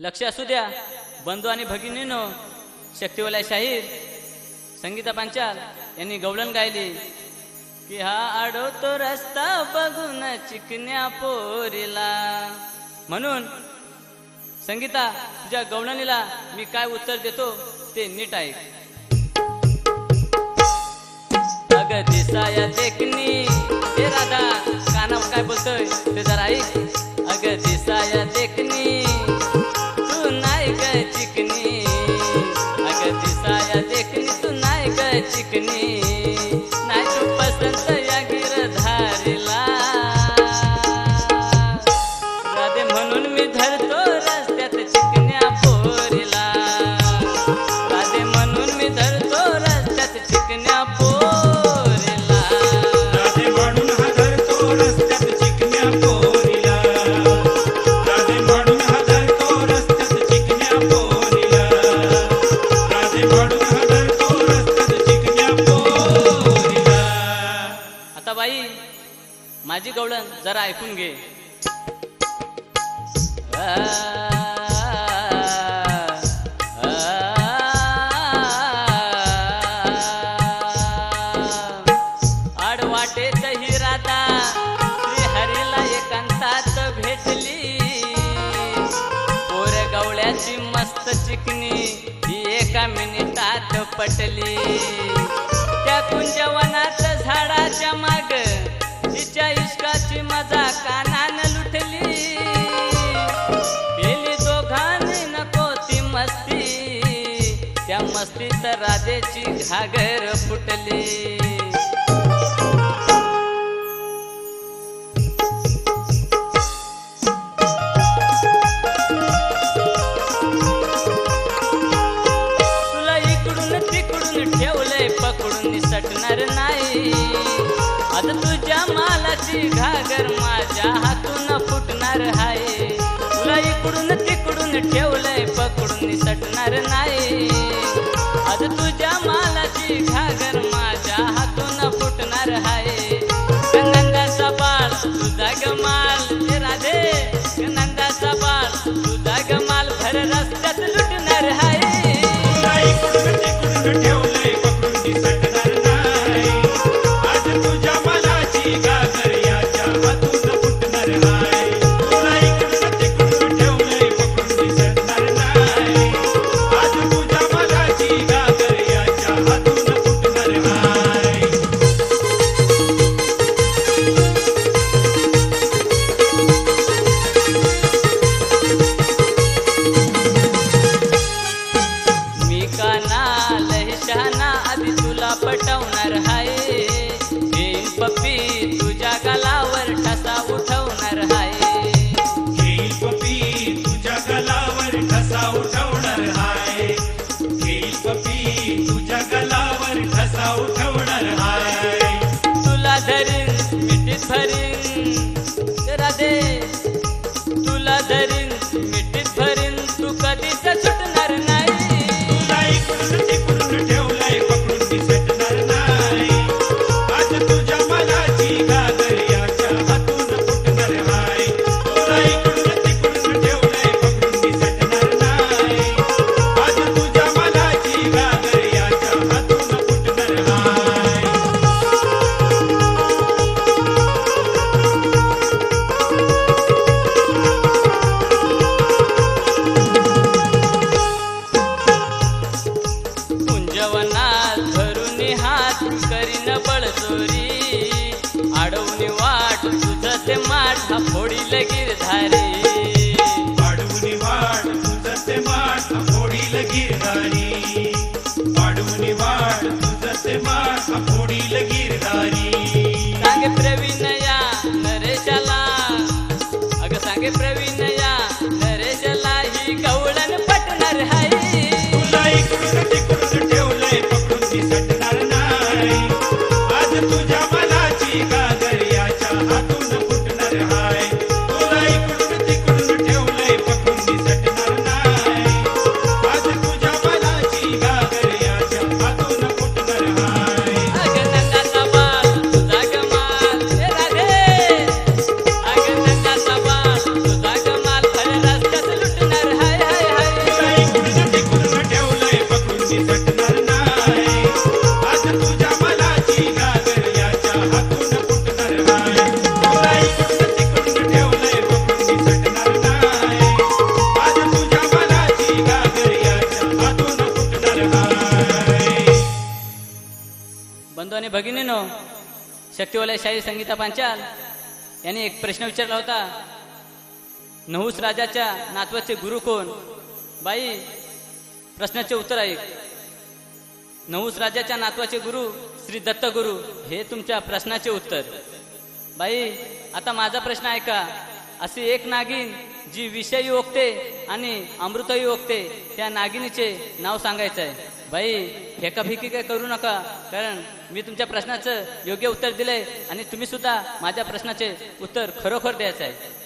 लक्ष असू द्या. बंधू आणि भगिनीनो शक्तिवलय शाहीर संगीता पांचाल यांनी गवळण गायली की हा आडवतो रस्ता बघून चिकन्या पोरीला. म्हणून संगीता तुझ्या गवळणीला मी काय उत्तर देतो ते नीट ऐक. अग दिसाया देखनी हे राधा दिसाया देखनी तू नाही ग चिकनी. माझी गवळण जरा ऐकून घे. आ, आ, आडवाटेत ही राधा श्रीहरीला एकांतात भेटली. पोर गवळ्याची मस्त चिकणी ही एका मिनिटात पटली. त्या कुंजवनात झाडाच्या माग तिच्या इश्काची मजा कानान लुटली. गेली दोघांनी नको ती मस्ती. त्या मस्तीत राधेची घागर फुटली. तुला तिकडून ठेवलंय पकडून सटणार नाही. आता तुझ्या मालाची घागर माझ्या हातून फुटणार आहे. तुला इकडून तिकडून ठेवलंय पकडून सटणार नाही. आता तुझ्या मालाची ಬಳಸೋರಿ Yeah. तरुणीनो शक्तिवलय शाही संगीता पांचाल यांनी एक प्रश्न विचारला होता नहुस राजाच्या नातवाचे गुरु कोण? बाई प्रश्नाचे उत्तर ऐक नहुस राजाच्या नातवाचे गुरु श्री दत्त गुरु हे तुमच्या प्रश्नाचे उत्तर. बाई आता माझा प्रश्न ऐका अशी एक नागिन जी विषयी ओकते आणि अमृतही ओकते त्या नागिनीचे नाव सांगायचं आहे बाई फेकाफेकी काय करू नका कारण मी तुमच्या प्रश्नाचं योग्य उत्तर दिलंय आणि तुम्ही सुद्धा माझ्या प्रश्नाचे उत्तर खरोखर द्यायचं आहे